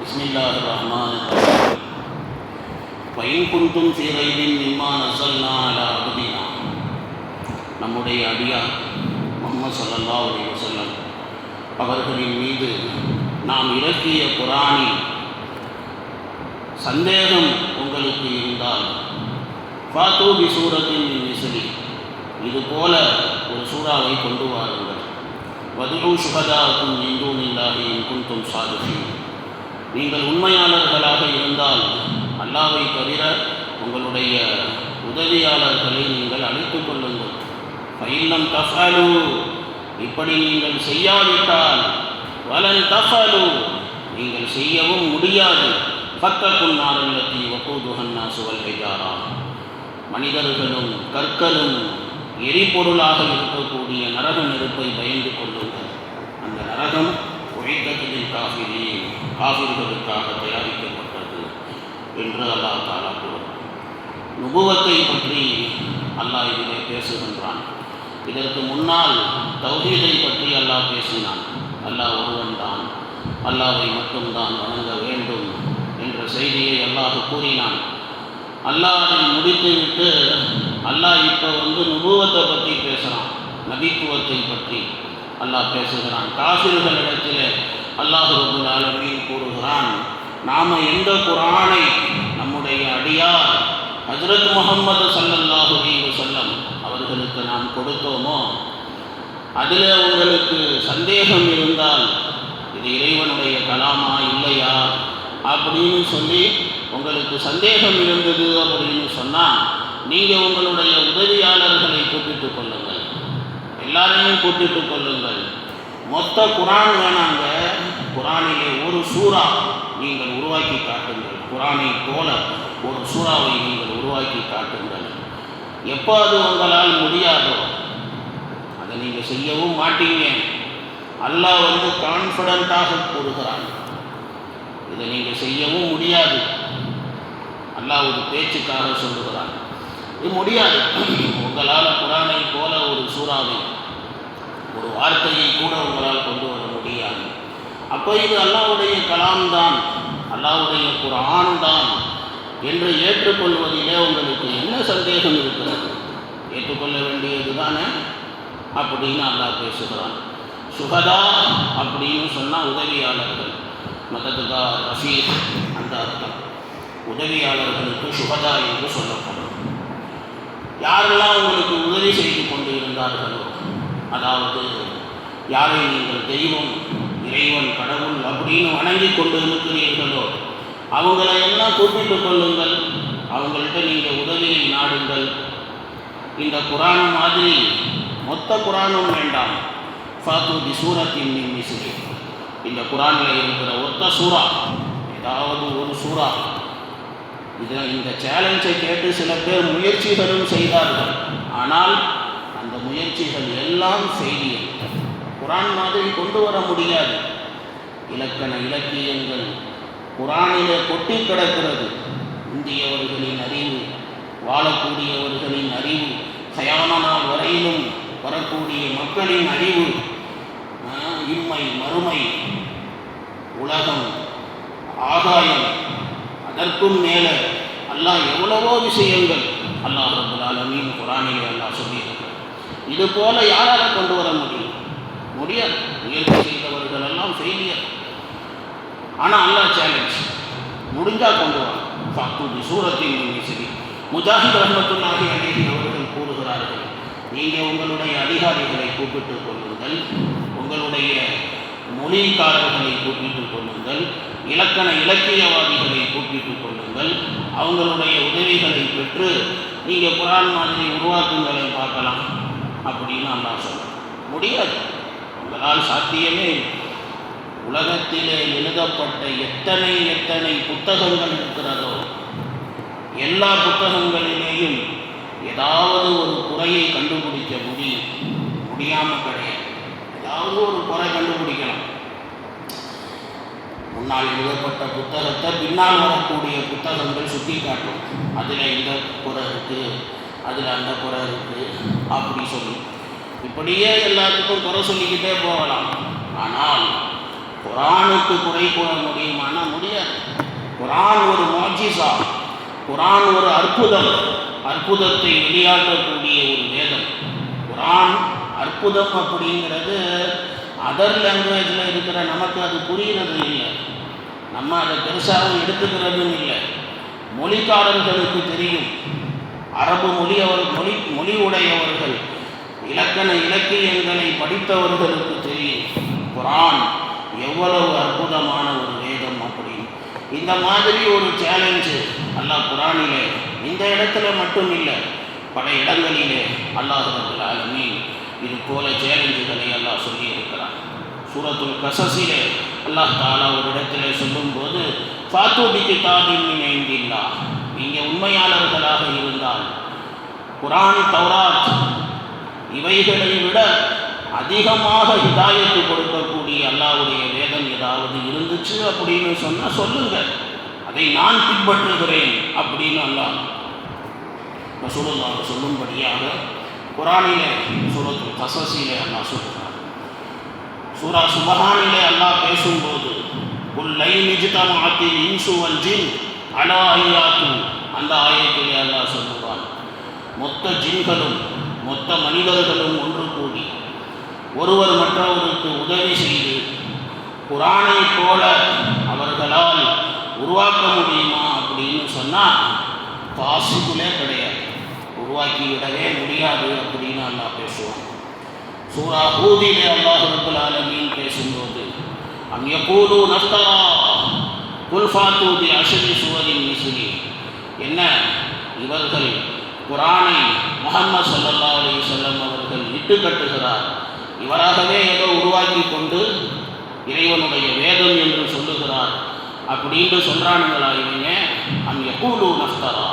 بسم الله الرحمن الرحيم وإن كنتم في ريب مما نزلنا على عبدنا நம்முடைய அடியார் முகமது ஸல்லல்லாஹு அலைஹி வஸல்லம் அவர்களின் மீது நாம் இறக்கிய குரானில் சந்தேகம் உங்களுக்கு இருந்தால் ஃபாத்தூ பி சூரத்தின் மிஸ்லி இது போல ஒரு சூறாவை கொண்டு வாருங்கள் வதுரு சுகதாக்கும் இந்தூனில்லாஹி குந்தும் சாதுகி நீங்கள் உண்மையாளர்களாக இருந்தால் அல்லாவை தவிர உங்களுடைய உதவியாளர்களை நீங்கள் அழைத்துக் கொள்ளுங்கள். ஃபைல்லம் தஃபாலு இப்படி நீங்கள் செய்யாவிட்டால் வலன் தஃபாலு நீங்கள் செய்யவும் முடியாது. பத்தக்குன் நாரல்லத்தி ஒப்போதுகன்னா சுவல் ஹைஜாரா. மனிதர்களும் கற்களும் எரிபொருளாக இருக்கக்கூடிய நரக நெருப்பை பயந்து கொள்ளுங்கள். அந்த நரகம் காஃபிர்களுக்காக தயாரிக்கப்பட்டது என்று அல்லாஹ் தாலா கூறும் நுபுவத்தை பற்றி அல்லாஹ் இதிலே பேசுகின்றான். இதற்கு முன்னால் தௌஹீதை பற்றி அல்லாஹ் பேசினான். அல்லாஹ் ஒருவன் தான். அல்லாவை மட்டும்தான் வணங்க வேண்டும் என்ற செய்தியை அல்லாஹ் கூறினான். அல்லாஹை முடித்துவிட்டு அல்லாஹ் இப்போ வந்து நுபுவத்தை பற்றி பேசுகிறான். நபித்துவத்தை பற்றி அல்லாஹ் பேசுகிறான். காசிர்களிடத்தில் அல்லாஹ் ரபுல் ஆலமீன் கூறுகிறான் நாம் எந்த குரானை நம்முடைய அடியார் ஹஜரத் முகம்மது சல்லல்லாஹு செல்லம் அவர்களுக்கு நாம் கொடுத்தோமோ? அதில் உங்களுக்கு சந்தேகம் இருந்தால் இது இறைவனுடைய கலாமா இல்லையா? அப்படின்னு சொல்லி உங்களுக்கு சந்தேகம் இருந்தது அப்படின்னு சொன்னால் நீங்கள் உங்களுடைய உதவியாளர்களை கூட்டிட்டு கொள்ளுங்கள். எல்லாரையும் கூட்டிட்டு கொள்ளுங்கள். மொத்த குரான் வேணாங்க. குரானிலே ஒரு சூறா நீங்கள் உருவாக்கி காட்டுங்கள். குரானை போல ஒரு சூறாவை நீங்கள் உருவாக்கி காட்டுங்கள். எப்போ அது உங்களால் முடியாதோ அதை நீங்கள் செய்யவும் மாட்டீங்க. அல்லாஹ் வந்து கான்ஃபிடண்ட்டாக கூறுகிறான். இதை நீங்கள் செய்யவும் முடியாது. அல்லாஹ் ஒரு பேச்சுக்காக சொல்லுகிறான். இது முடியாது. உங்களால் குரானை போல ஒரு சூறாவை ஒரு வார்த்தையை கூட உங்களால் கொண்டு அப்போ இது அல்லாவுடைய கலாம் தான் அல்லாவுடைய குரான் தான் என்று ஏற்றுக்கொள்வதிலே உங்களுக்கு என்ன சந்தேகம் இருக்கிறது? ஏற்றுக்கொள்ள வேண்டியது தானே அப்படின்னு அல்லாஹ் பேசுகிறான். சுகதா அப்படின்னு சொன்னால் உதவியாளர்கள். மததுகா ரஃபீக் அந்த அர்த்தம். உதவியாளர்களுக்கு சுகதா என்று சொல்லப்படும். யாரெல்லாம் உங்களுக்கு உதவி செய்து கொண்டு இருந்தார்களோ அதாவது யாரை நீங்கள் தெய்வம் இறைவன் கடவுள் அப்படின்னு வணங்கி கொண்டு இருக்கிறீர்களோ அவங்களை எல்லாம் கூப்பிட்டு கொள்ளுங்கள். அவங்கள்ட்ட நீங்கள் உதவியை நாடுங்கள். இந்த குரான் மாதிரி மொத்த குரானும் வேண்டாம். ஃபாத்து தி சூரத்தின் மிஸ்ரி இந்த குரானில் இருக்கிற ஒத்த சூறா ஏதாவது ஒரு சூறா. இதில் இந்த சேலஞ்சை கேட்டு சில பேர் முயற்சிகளும் செய்தார்கள். ஆனால் அந்த முயற்சிகள் எல்லாம் செய்தியல் குரான் மாதிரி கொண்டு வர முடியாது. இலக்கண இலக்கியங்கள் குரானிலே கொட்டி கிடக்கிறது. இந்தியவர்களின் அறிவு வாழக்கூடியவர்களின் அறிவு கயாம வரையிலும் வரக்கூடிய மக்களின் அறிவு இம்மை மறுமை உலகம் ஆதாயம் அதற்கும் மேலே அல்லாஹ் எவ்வளவோ விஷயங்கள் அல்லாஹ் ரபுல் ஆலமீன் குரானிலே அல்லாஹ் சொல்லியிருக்கிறார் இது போல யாரால் கொண்டு வர முடியும்? முடியாது. முயற்சி செய்தவர்கள் எல்லாம் ஃபெயிலியர் ஆனால் அல்லா சேலஞ்ச் முடிஞ்சால் கொண்டு வரும் ஃபாத்தூதி சூரத்தின் சரி. முஜாஹித் ரஹமத்துல்லாஹி அலேஹி அவர்கள் கூறுகிறார்கள் நீங்கள் உங்களுடைய அதிகாரிகளை கூப்பிட்டு கொள்ளுங்கள். உங்களுடைய மொழிக்காரர்களை கூப்பிட்டு கொள்ளுங்கள். இலக்கண இலக்கியவாதிகளை கூப்பிட்டு கொள்ளுங்கள். அவங்களுடைய உதவிகளை பெற்று நீங்கள் குரான் மாதிரி உருவாக்குங்களை பார்க்கலாம். அப்படின்னு அல்லா சொல்ல முடியாது. அதனால் சாத்தியமே உலகத்திலே எழுதப்பட்ட எத்தனை எத்தனை புத்தகங்கள் இருக்கிறதோ எல்லா புத்தகங்களிலேயும் ஏதாவது ஒரு குறையை கண்டுபிடிக்க முடியும் முடியாமல் கிடையாது. ஏதாவது ஒரு குறை கண்டுபிடிக்கலாம். முன்னால் எழுதப்பட்ட புத்தகத்தை பின்னால் வரக்கூடிய புத்தகங்கள் சுட்டி காட்டும் அதில் இந்த குறை இருக்குது அதில் அந்த குறை இருக்குது அப்படி சொல்லி. இப்படியே எல்லாத்துக்கும் குறை சொல்லிக்கிட்டே போகலாம். ஆனால் குரானுக்கு குறை கூற முடியுமானா முடியாது. குரான் ஒரு மோஜிசா. குரான் ஒரு அற்புதம். அற்புதத்தை வெளியாற்றக்கூடிய ஒரு வேதம். குரான் அற்புதம் அப்படிங்கிறது அதர் லாங்குவேஜில் இருக்கிற நமக்கு அது புரிகிறது இல்லை. நம்ம அதை பெருசாகவும் எடுத்துக்கிறதும் இல்லை. மொழிக்காரர்களுக்கு தெரியும். அரபு மொழி அவர் மொழி மொழி உடையவர்கள். இலக்கண இலக்கியங்களை படித்தவர்களுக்கு தெரியும். குரான் எவ்வளவு அற்புதமான ஒரு வேதம் அப்படின்னு இந்த மாதிரி ஒரு சேலஞ்சு அல்லாஹ் குரானிலே இந்த இடத்துல மட்டும் இல்லை பல இடங்களிலே அல்லாஹ் ரபுல் இது போல சேலஞ்சுகளை அல்லாஹ் சொல்லியிருக்கிறான். சூரத்துல் கசஸிலே அல்லாஹ் தாலா ஒரு இடத்துல சொல்லும்போது ஃபாத்து பி கிதாபின் நீங்கள் உண்மையாளர்களாக இருந்தால் குரான் தௌராத் இவைகளை விட அதிகமாக ஹிதாயத்து கொடுக்கக்கூடிய அல்லாவுடைய வேதம் ஏதாவது இருந்துச்சு அப்படின்னு சொன்னால் சொல்லுங்க. அதை நான் பின்பற்றுகிறேன் அப்படின்னு அல்லாஹ் ரசூலுல்லாஹ் சொல்லும்படியாக குரானிலே சூரத்துல் கசசியில அல்லாஹ் சொல்லுகிறார் சூரா சுபஹானிலே அல்லாஹ் பேசும்போது குல்லை நிஜிதமாத்தில் இன்சு வல் அலா ஐயாத்து அந்த ஆயத்திலே அல்லாஹ் சொல்லுவான். மொத்த ஜின்களும் மொத்த மனிதர்களும் ஒன்று கூடி ஒருவர் மற்றவருக்கு உதவி செய்து குரானை போல அவர்களால் உருவாக்க முடியுமா அப்படின்னு சொன்னால் பாசிபிளே கிடையாது. உருவாக்கிவிடவே முடியாது அப்படின்னு அல்லா பேசுவான். சூரா பூதியிலே அல்லாஹ் ரப்பல் ஆலமீன் பேசும்போது அங்கே கூடு நஃப்தரா குல்ஃபாத்தூதி ஃபாத்து சுவரின் மிஸ்லி. என்ன? இவர்கள் குரானை முகமது சல்லா அலி சொல்லம் அவர்கள் இட்டு கட்டுகிறார். இவராகவே ஏதோ உருவாக்கி கொண்டு இறைவனுடைய வேதம் என்று சொல்லுகிறார். அப்படின்னு சொல்கிறானுங்களா இவங்க? அம் யகூலு நஃப்தரா.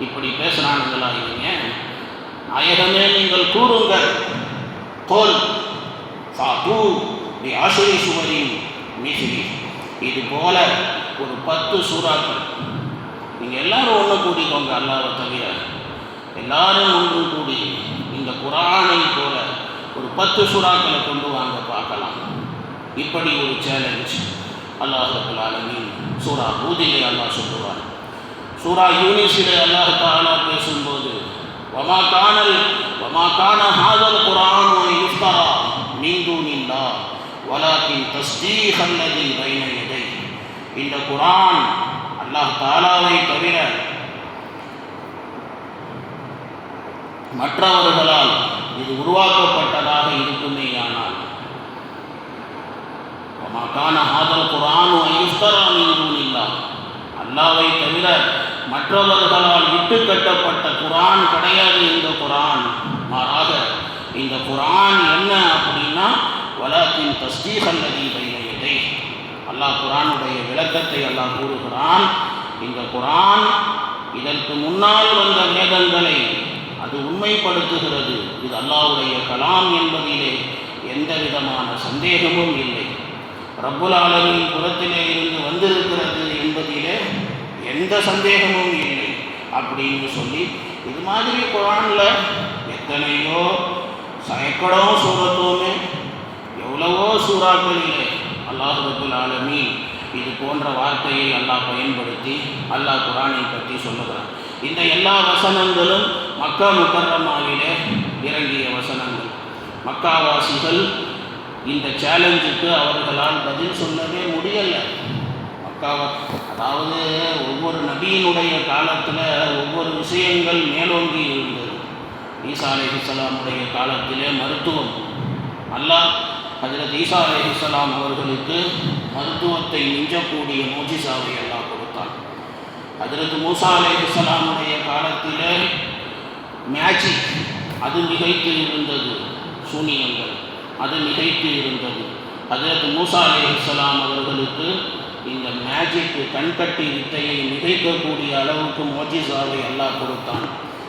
இப்படி பேசுகிறானுங்களா இவங்க? நாயகமே நீங்கள் கூறுங்கள். கோல். ஃபாத்து பி ஆசிரி சுவரின் மிசிலி இது போல ஒரு பத்து சூறாக்கள். நீங்கள் எல்லாரும் ஒன்று கூட்டிக்கோங்க அல்லாவை தவிர. எல்லாரும் ஒன்று கூடி இந்த குரானை போல ஒரு பத்து சூறாக்களை கொண்டு வாங்க பார்க்கலாம். இப்படி ஒரு சேலஞ்ச் அல்லாஹ் ரபுல் ஆலமீன் சூரா ஊதிலே அல்லாஹ் சொல்லுவார் சூரா யூனிஸிலே அல்லாஹ் தாலா பேசும்போது வமா கானல் வமா காண ஹாதல் குரான் யுஃப்தரா மின் தூனில்லா வலாக்கின் தஸ்தீக் அல்லதி பைன இந்த குரான் அல்லாஹ் தாலாவை தவிர மற்றவர்களால் இது உருவாக்கப்பட்டதாக இருக்குமேயானால் மக்கான ஆதல் குரான் இல்லா அல்லாவை தவிர மற்றவர்களால் விட்டு கட்டப்பட்ட குரான் கிடையாது இந்த குரான் மாறாக இந்த குரான் என்ன அப்படின்னா வலாத்தின் தஸ்தீக் அல்லதி பையதை அல்லாஹ் குரானுடைய விளக்கத்தை அல்லாஹ் கூறுகிறான். இந்த குரான் இதற்கு முன்னால் வந்த வேதங்களை அது உண்மைப்படுத்துகிறது. இது அல்லாவுடைய கலாம் என்பதிலே எந்த விதமான சந்தேகமும் இல்லை. ரப்புல் புறத்திலே இருந்து வந்திருக்கிறது என்பதிலே எந்த சந்தேகமும் இல்லை அப்படின்னு சொல்லி இது மாதிரி குரானில் எத்தனையோ சயக்கடோ சூரத்தோமே எவ்வளவோ சூறாக்களிலே அல்லாஹ் ரபுல் ஆலமி இது போன்ற வார்த்தையை அல்லாஹ் பயன்படுத்தி அல்லாஹ் குரானை பற்றி சொல்லுகிறான். இந்த எல்லா வசனங்களும் மக்கா முக்கரமாவிலே இறங்கிய வசனங்கள். மக்காவாசிகள் இந்த சேலஞ்சுக்கு அவர்களால் பதில் சொல்லவே முடியலை. மக்காவா அதாவது ஒவ்வொரு நபியினுடைய காலத்தில் ஒவ்வொரு விஷயங்கள் மேலோங்கி இருந்தது. ஈசா அலைஹிஸ்ஸலாமுடைய காலத்திலே மருத்துவம். அல்லாஹ் அதில் ஈசா அலைஹிஸ்ஸலாம் அவர்களுக்கு மருத்துவத்தை மிஞ்சக்கூடிய மோஜிசாவை எல்லாம் கொடுத்தான். ஹஜரத் மூசா அலைஹிஸ்ஸலாமுடைய காலத்திலே மேஜிக் அது நிகழ்த்து இருந்தது. சூனியங்கள். அது நிகழ்த்து இருந்தது. அதற்கு மூசா அலைஹிஸ்ஸலாம் அவர்களுக்கு இந்த மேஜிக் கண்கட்டி வித்தையை மிகைக்கக்கூடிய அளவுக்கு மோஜிசாவை அல்லாஹ் கொடுத்தான்.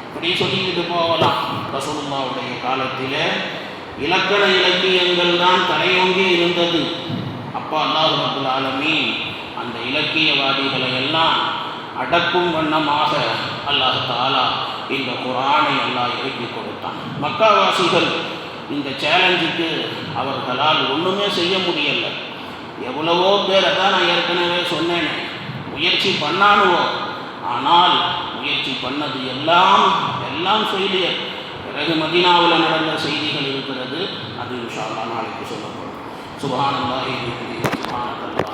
இப்படி சொல்லிக்கிட்டு போகலாம். ரசூலுல்லாவுடைய காலத்தில் இலக்கண இலக்கியங்கள் தான் தலையோங்கி இருந்தது. அப்பா அல்லாஹ் ரபுல் அந்த இலக்கியவாதிகளை எல்லாம் அடக்கும் வண்ணமாக அல்லாஹ் தாலா இந்த குரானை எல்லாம் எழுப்பி கொடுத்தான். மக்காவாசிகள் இந்த சேலஞ்சுக்கு அவர்களால் ஒன்றுமே செய்ய முடியலை. எவ்வளவோ பேரை தான் நான் ஏற்கனவே சொன்னேனே. முயற்சி பண்ணானுவோ. ஆனால் முயற்சி பண்ணது எல்லாம் எல்லாம் ஃபெயிலியர் பிறகு மதினாவில் நடந்த செய்திகள் இருக்கிறது. அது விஷாலா நாளைக்கு சொல்லப்படும். சுபானந்தாய் சுபானதல்லா